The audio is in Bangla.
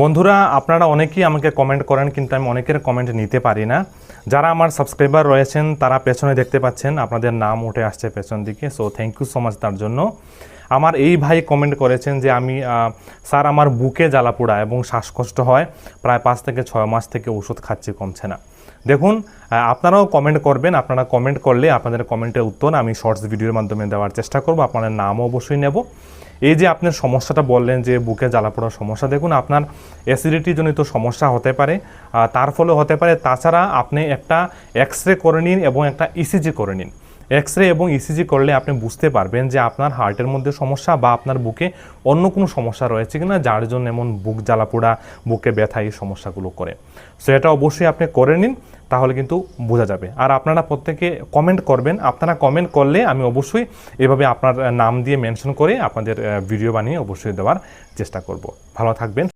বন্ধুরা, আপনারা অনেকেই আমাকে কমেন্ট করেন, কিন্তু আমি অনেকের কমেন্ট নিতে পারি না। যারা আমার সাবস্ক্রাইবার রয়েছেন, তারা পেছনে দেখতে পাচ্ছেন, আপনাদের নাম উঠে আসছে পেছন দিকে so thank you so much তার জন্য। আমার এই ভাই কমেন্ট করেছেন যে আমি স্যার, আমার বুকে জ্বালা পোড়া এবং শ্বাসকষ্ট হয়, প্রায় পাঁচ থেকে ছয় মাস থেকে ওষুধ খাচ্ছি, কমছে না। দেখুন আপনারাও কমেন্ট করবেন, আপনারা কমেন্ট করলে আপনাদের কমেন্টের উত্তর আমি শর্টস ভিডিওর মাধ্যমে দেওয়ার চেষ্টা করব, আপনাদের নামও অবশ্যই নেব। এই যে আপনার সমস্যাটা বললেন যে বুকে জ্বালা পোড়ার সমস্যা, দেখুন আপনার অ্যাসিডিটি জনিত সমস্যা হতে পারে তার ফলে হতে পারে। তাছাড়া আপনি একটা এক্স রে করে নিন এবং একটা ইসিজি করে নিন। এক্স রে এবং ইসিজি করলে আপনি বুঝতে পারবেন যে আপনার হার্টের মধ্যে সমস্যা বা আপনার বুকে অন্য কোনো সমস্যা রয়েছে কিনা, যার জন্য এমন বুক জ্বালা পোড়া, বুকে ব্যথা এই সমস্যাগুলো করে। সো এটা অবশ্যই আপনি করে নিন। তাহলে কিন্তু বোঝা যাবে। আর আপনারা প্রত্যেকে কমেন্ট করবেন। আপনারা কমেন্ট করলে আমি অবশ্যই এভাবে আপনার নাম দিয়ে মেনশন করে আপনাদের ভিডিও বানিয়ে অবশ্যই দেওয়ার চেষ্টা করব। ভালো থাকবেন।